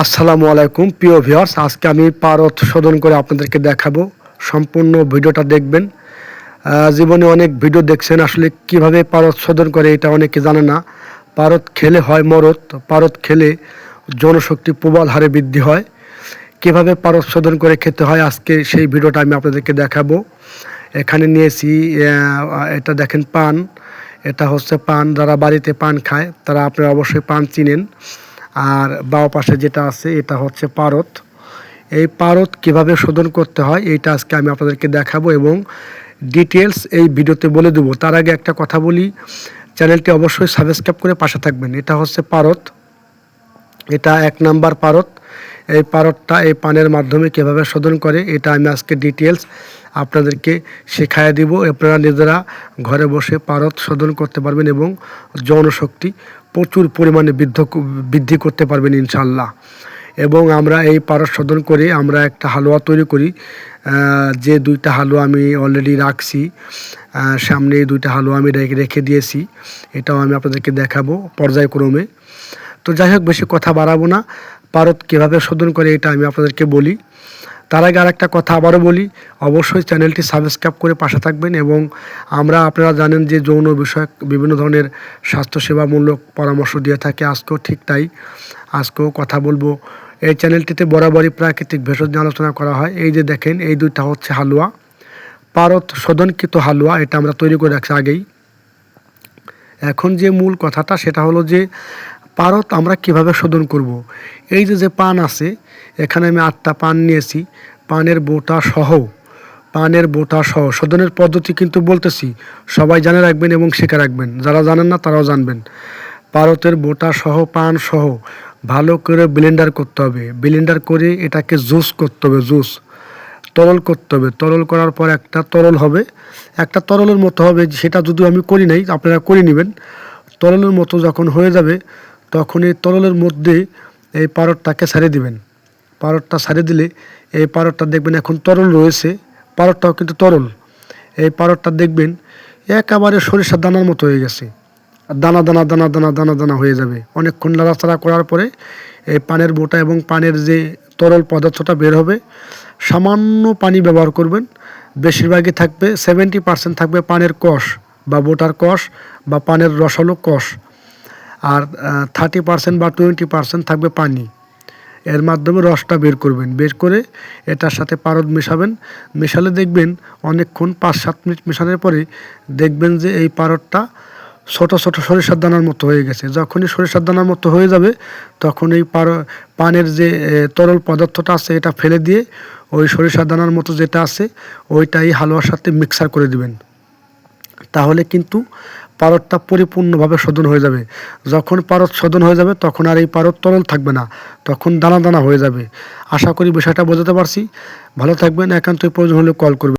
আসসালামু আলাইকুম, প্রিয় ভিউয়ার্স। আজকে আমি পারত শোধন করে আপনাদেরকে দেখাবো। সম্পূর্ণ ভিডিওটা দেখবেন। জীবনে অনেক ভিডিও দেখছেন। আসলে কীভাবে পারত শোধন করে এটা অনেকে জানে না। পারত খেলে হয় মরত পারত খেলে জনশক্তি প্রবল হারে বৃদ্ধি হয়। কীভাবে পারত শোধন করে খেতে হয় আজকে সেই ভিডিওটা আমি আপনাদেরকে দেখাবো। এখানে নিয়েছি এটা দেখেন পান। এটা হচ্ছে পান। যারা বাড়িতে পান খায়, তারা আপনারা অবশ্যই পান চিনেন। আর বাও পাশে যেটা আছে, এটা হচ্ছে পারত এই পারত কীভাবে শোধন করতে হয়, এইটা আজকে আমি আপনাদেরকে দেখাবো এবং ডিটেলস এই ভিডিওতে বলে দেবো। তার আগে একটা কথা বলি, চ্যানেলটি অবশ্যই সাবস্ক্রাইব করে পাশে থাকবেন। এটা হচ্ছে পারত এটা এক নাম্বার পারত এই পারতটা এই পানের মাধ্যমে কীভাবে শোধন করে, এটা আমি আজকে ডিটেলস আপনাদেরকে শেখায় দিব। আপনারা নিজেরা ঘরে বসে পারত শোধন করতে পারবেন এবং যৌনশক্তি প্রচুর পরিমাণে বৃদ্ধ বৃদ্ধি করতে পারবেন ইনশাল্লাহ এবং আমরা এই পারত শোধন করে আমরা একটা হালুয়া তৈরি করি। যে দুইটা হালুয়া আমি অলরেডি রাখছি সামনে দুইটা হালুয়া আমি রেখে দিয়েছি। এটাও আমি আপনাদেরকে দেখাবো পর্যায়ক্রমে। তো যাই হোক, বেশি কথা বাড়াবো না। পারত কীভাবে শোধন করে এটা আমি আপনাদেরকে বলি। তার আগে আরেকটা কথা আবারও বলি, অবশ্যই চ্যানেলটি সাবস্ক্রাইব করে পাশে থাকবেন এবং আমরা আপনারা জানেন যে যৌন বিষয়ক বিভিন্ন ধরনের স্বাস্থ্যসেবামূলক পরামর্শ দিয়ে থাকে। আজকেও ঠিক তাই। আজকেও কথা বলব। এই চ্যানেলটিতে বরাবরই প্রাকৃতিক ভেষজ নিয়ে আলোচনা করা হয়। এই যে দেখেন, এই দুইটা হচ্ছে হালুয়া। পারত শোধনকৃত হালুয়া, এটা আমরা তৈরি করে রাখছি আগেই। এখন যে মূল কথাটা, সেটা হলো যে পারত আমরা কীভাবে শোধন করব। এই যে যে পান আছে, এখানে আমি আটটা পান নিয়েছি। পানের বোটা সহ, পানের বোটা সহ। শোধনের পদ্ধতি কিন্তু বলতেছি, সবাই জানে রাখবেন এবং শিখে রাখবেন। যারা জানেন না, তারাও জানবেন। পারতের বোটা সহ, পান সহ, ভালো করে ব্লেন্ডার করতে হবে। ব্লেন্ডার করে এটাকে জুস করতে হবে জুস তরল করতে হবে। তরল করার পর একটা তরল হবে। একটা তরলের মতো হবে, সেটা যদিও আমি করি নাই, আপনারা করে নেবেন। তরলের মতো যখন হয়ে যাবে তখন এই তরলের মধ্যে এই পারটটাকে ছাড়িয়ে দিবেন। পারটটা ছাড়িয়ে দিলে এই পারটটা দেখবেন এখন তরল রয়েছে। পারটটাও কিন্তু তরল। এই পারটটা দেখবেন একেবারে সরিষার দানার মতো হয়ে গেছে। দানা দানা দানা দানা দানা দানা হয়ে যাবে। অনেকক্ষণ নাড়াচাড়া করার পরে এই পানের বোটা এবং পানের যে তরল পদার্থটা বের হবে, সামান্য পানি ব্যবহার করবেন। বেশিরভাগই থাকবে সেভেন্টি পার্সেন্ট থাকবে পানের কষ বা বোটার কষ বা পানের রসালো কষ। আর থার্টি পার্সেন্ট বা টোয়েন্টি পার্সেন্ট থাকবে পানি। এর মাধ্যমে রসটা বের করবেন। বের করে এটার সাথে পারদ মেশাবেন। মেশালে দেখবেন অনেকক্ষণ পাঁচ সাত মিনিট মেশানোর পরে দেখবেন যে এই পারদটা ছোট ছোট সরিষার দানার মতো হয়ে গেছে। যখনই সরিষার দানার মতো হয়ে যাবে, তখন এই পার, পানের যে তরল পদার্থটা আছে, এটা ফেলে দিয়ে ওই সরিষার দানার মতো যেটা আছে, ওইটাই হালুয়ার সাথে মিক্সার করে দিবেন। তাহলে কিন্তু পারতটা পরিপূর্ণভাবে শোধন হয়ে যাবে। যখন পারদ শোধন হয়ে যাবে, তখন আর এই পারদ তরল থাকবে না। তখন দানা দানা হয়ে যাবে। আশা করি বিষয়টা বোঝাতে পারছি। ভালো থাকবেন। একান্তই প্রয়োজন হলে কল করবেন।